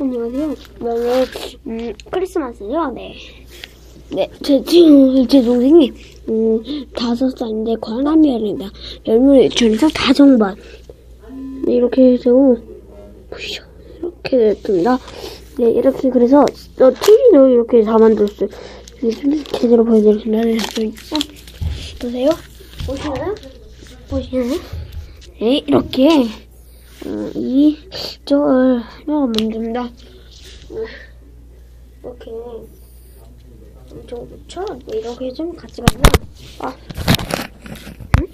안녕하세요. 오늘 음, 크리스마스죠? 네. 네, 제 친구, 제 동생이 음, 다섯 살인데 관람이랍니다. 열물 전에서 다정반. 네, 이렇게 해서 보시죠. 이렇게 됐습니다. 네, 이렇게 그래서 저 TV도 이렇게 다 만들었어요. 제대로 보여드리겠습니다. 네, 있어. 보세요. 보시나요? 보시나요? 네, 이렇게 음, 이 저걸 어, 만듭니다. 음, 이렇게 엄청 좋죠? 네, 이렇게 좀 같이 가면 아, 응?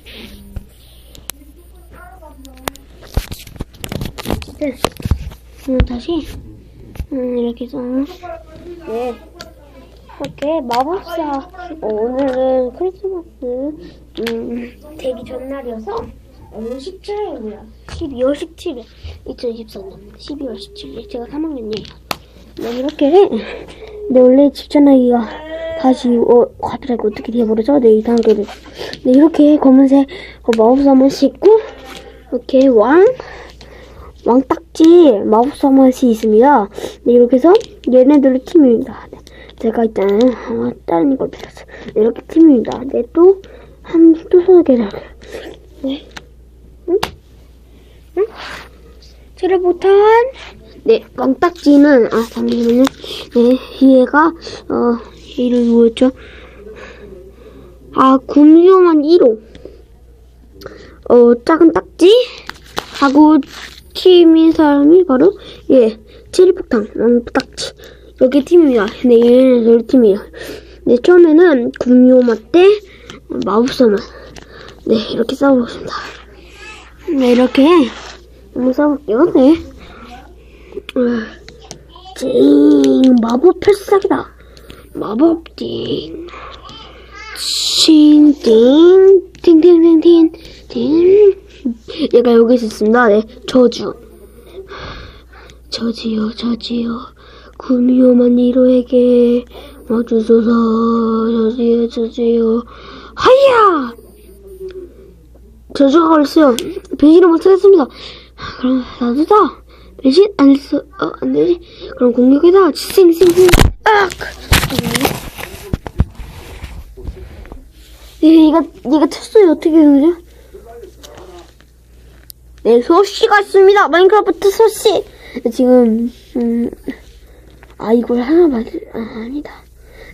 어쨌든 음, 다시. 음, 이렇게 해서 네. 이렇게 마법사. 어, 오늘은 크리스마스 음, 되기 전날이어서 오늘 17일이고요 12월 17일 2024년 12월 17일 제가 3학년이에요 네 이렇게 네 원래 집 전화기가 다시 어 갑자기 어떻게 돼버려서 네 이상하게 됐어 네 이렇게 검은색 어, 마법사 한번 씻고 이렇게 왕 왕딱지 마법사 맛이 있습니다. 네, 이렇게 해서 얘네들의 팀입니다. 네, 제가 일단 어, 다른 걸 빌렸어요. 네, 이렇게 팀입니다. 네, 또, 한, 또 소개를 할게요. 네. 응? 응? 트레보탄. 네, 왕딱지는, 아, 잠시만요. 네, 얘가, 어, 이름이 뭐였죠? 아, 구미호만 1호. 어, 작은 딱지? 하고, 팀인 사람이 바로 예 체리폭탄 왕딱지 여기 팀입니다. 네 얘는 저희 팀이에요. 네 처음에는 금요마 때 마법사만 네 이렇게 싸워보겠습니다. 네 이렇게 한번 싸워볼게요. 네. 찡 마법 필살기다. 마법 띵. 칭띵 팅팅팅팅 팅 얘가 여기 있었습니다. 네, 저주. 저지요, 저지요. 구미호만 이로에게 와주소서. 저지요, 저지요. 하야! 저주가 걸렸어요. 배신을 못하겠습니다. 그럼 놔두자. 배신 안 됐어. 어, 안 되지. 그럼 공격이다. 쌩쌩쌩. 악! 얘가, 얘가 쳤어요. 어떻게 된 거죠? 네, 소씨가 있습니다. 마인크래프트 소씨. 지금 음, 아 이걸 하나 맞을 아, 아니다.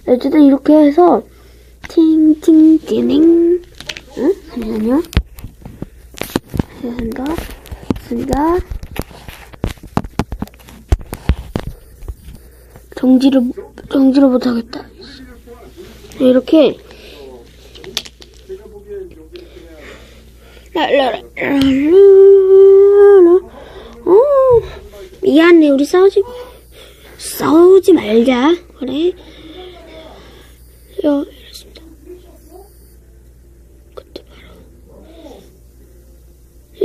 네, 어쨌든 이렇게 해서 팅팅띵 응? 잠시만요. 됐습니다. 됐습니다. 정지를 정지를 못하겠다. 네, 이렇게 라라라라라. 어, 미안해, 우리 싸우지, 싸우지 말자. 그래. 요, 이렇습니다. 그때 바로.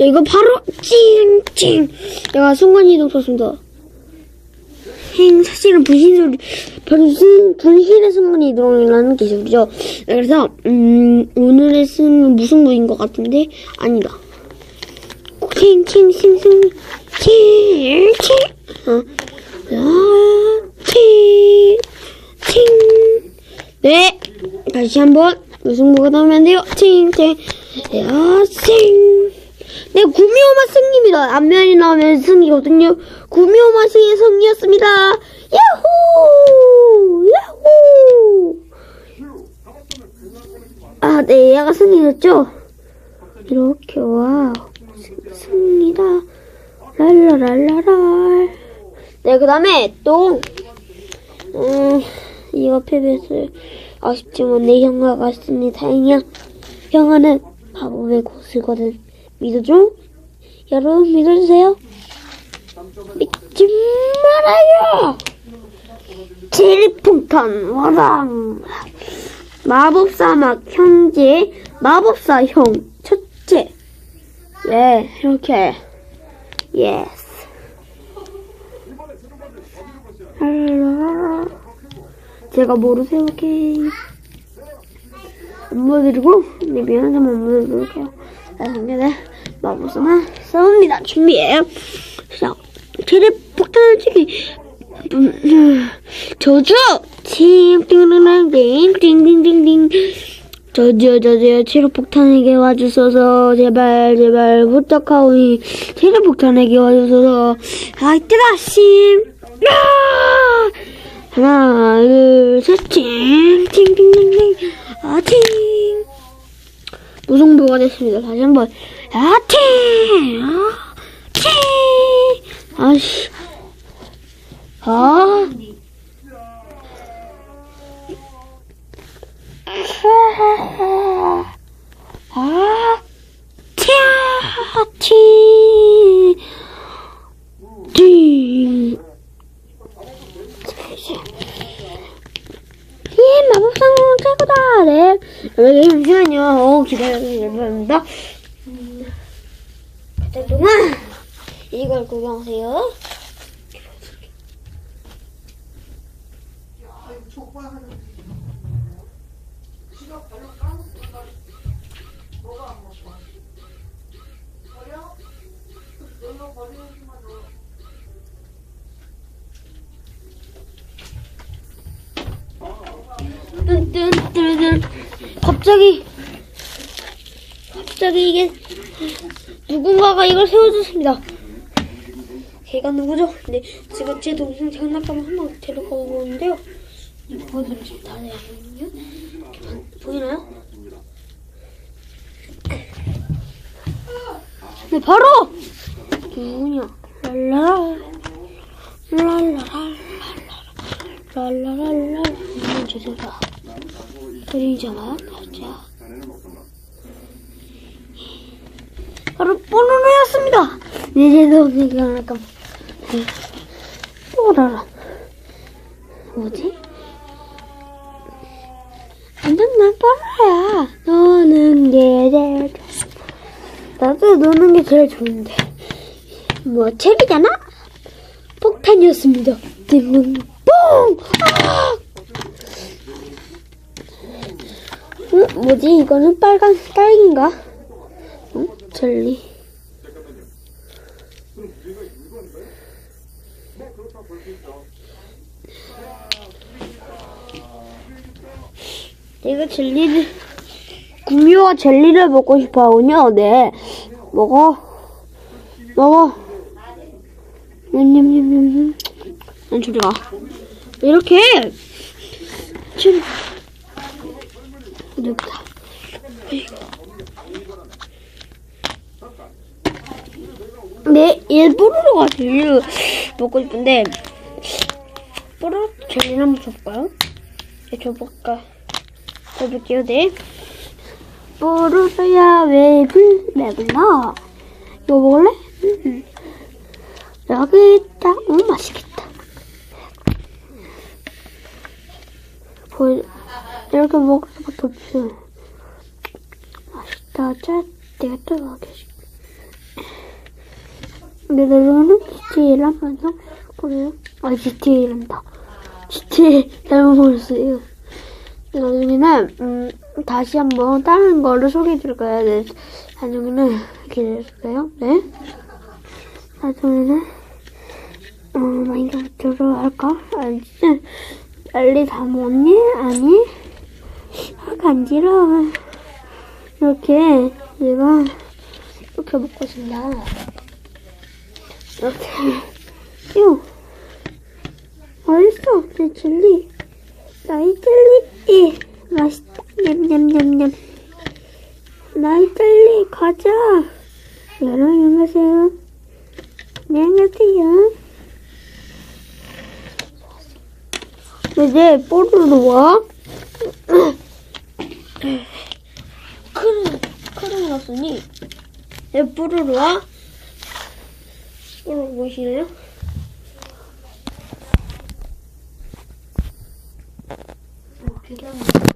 이거 바로, 찡찡. 내가 순간이동 썼습니다. 행, 사실은 분신 소리, 분신, 분신의 순간이동이라는 기술이죠. 그래서, 음, 오늘의 승은 무슨 부인 것 같은데, 아니다. 칭, 칭, 칭, 칭, 칭, 칭, 어, 아, 칭, 칭. 네, 다시 한 번, 무승부가 나오면 돼요. 칭, 칭, 야, 칭. 네, 구미호마 승리입니다. 앞면이 나오면 승리거든요. 구미호마 씨의 승리였습니다. 야호! 야호! 아, 네, 얘가 승리했죠? 이렇게, 와 승리다. 랄라랄라랄. 네, 그 다음에 또, 음, 이거 패배했어요. 아쉽지만 내 형아가 있으니 다행이야. 형아는 바보의 고수거든. 믿어줘? 여러분 믿어주세요. 믿지 말아요. 제리폭탄 와랑 마법사 막 형제 마법사 형 첫째 예 이렇게 예스. 제가 모르세요 오케이 안 보여드리고 네 미안하지만 안 보여드릴게요 나중에 마법사만 싸웁니다 준비해 자 체리 폭탄을 치기 음, 저주 팅띵띵띵띵띵띵띵 저주요 저주요 체력 폭탄에게 와주소서 제발 제발 부탁하오니 체력 폭탄에게 와주소서 아 이때다 심 아! 하나 둘셋팅 팅팅팅팅 아팅 무승부가 됐습니다. 다시 한번. 아팅 아팅 아씨. 아 아, 차, 티, 띵. 예, 마법상은 최고다. 네. 잠시만요. 어, 기다려주시면 됩니다. 그때 동안 이걸 구경하세요. 뚠뚠뚠뚠 갑자기 갑자기 이게 누군가가 이걸 세워줬습니다. 걔가 누구죠? 네, 지금 제 동생 장난감을 한번 데려가고 오는데요. 보여드리겠습니다. 네. 보이나요? 네, 바로 누구냐? 랄라 랄라랄라 랄라랄라 이건 죄송합니다. 그림자가 가자. 바로 뽀로로였습니다. 네, 제 동생 장난감. 네. 뽀로로. 뭐지? 완전 난 뽀로로야. 노는 게 제일. 나도 노는 게 제일 좋은데. 뭐, 책이잖아? 폭탄이었습니다. 띵, 뽕! 아! 응? 뭐지? 이거는 빨간 딸기인가? 응? 젤리. 내가 젤리를 구미호가 젤리를 먹고 싶어 하군요. 네. 먹어. 먹어. 냠냠냠냠냠. 난 저리 가. 이렇게 좀어 디보다. 네, 일부러가 젤리 먹고 싶은데 뽀로 젤리 한번 줘볼까요? 네, 줘볼까? 줘볼게요, 네. 뽀로로야 왜 불, 왜 불러? 이거 먹을래? 응. 여기 있다. 음, 맛있겠다. 보여, 이렇게 먹을 수밖에 없어. 맛있다. 짜, 내가 또 먹여줄게. 근데 나는 GTA를 한번 해보고요. 아, GTA란다. GTA 잘못 먹었어요. 나중에는, 음, 다시 한번 다른 거를 소개해 드릴 거예요. 네. 나중에는 기다려주세요. 네. 나중에는, 어, 마인크래프트로 할까? 알지? 빨리 다 먹니? 아니? 아, 간지러워. 이렇게, 내가, 이렇게 먹고 싶다. 이렇게. 요. 어딨어? 내 젤리. 나이 젤리. 맛있다. 냠냠냠냠. 나이 젤리, 가자. 여러분, 안녕하세요. 안녕하세요. 이제 뽀로로와 크림, 크림 넣었으니 네, 뽀로로와 뽀로로 보이시나요? 난리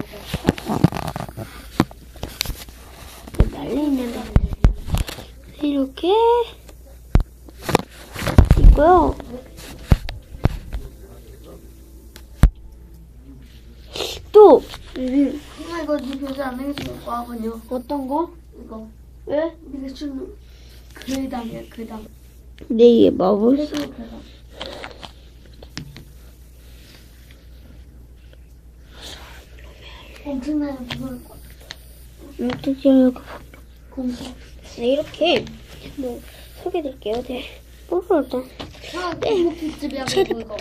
이거 네 교재 안 해줄 거야, 그냥. 어떤 거? 이거. 왜? 네가 주는 글당이야, 글당. 네, 이게 마블? 그래서 글당. 엄청나게 무서울 거야. 이렇게 네, 이렇게 뭐 소개해드릴게요. 네. 뽑을 때. 아, 네. 네. 고깃집이야, 그리고 이거.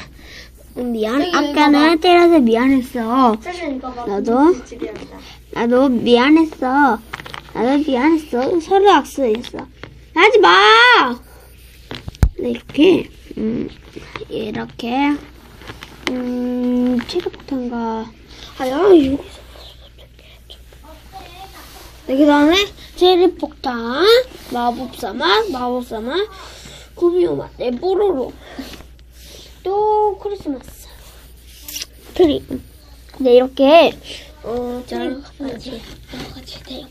음, 미안. 여기, 여기 아까는 봐봐. 때려서 미안했어. 사실 이거 봐. 나도? 뒷집이란다. 나도 미안했어. 나도 미안했어. 서로 악수했어. 하지 마. 네, 이렇게 음 이렇게 음 체력폭탄과 아야 여기서 네, 그 다음에 체력폭탄 마법사맛 마법사맛 구미호맛 네 뽀로로 또 크리스마스 트리 네 이렇게 어 여러 가지 여러 가지 대형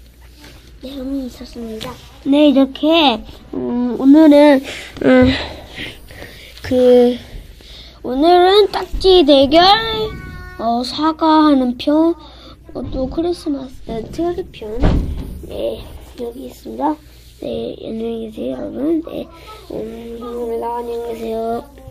내용이 있었습니다. 네 이렇게 음, 오늘은 음, 그 오늘은 딱지 대결 어, 사과하는 편, 어, 또 크리스마스 트리 편, 네 여기 있습니다. 네 안녕히 계세요 여러분. 네 음, 감사합니다. 안녕히 계세요.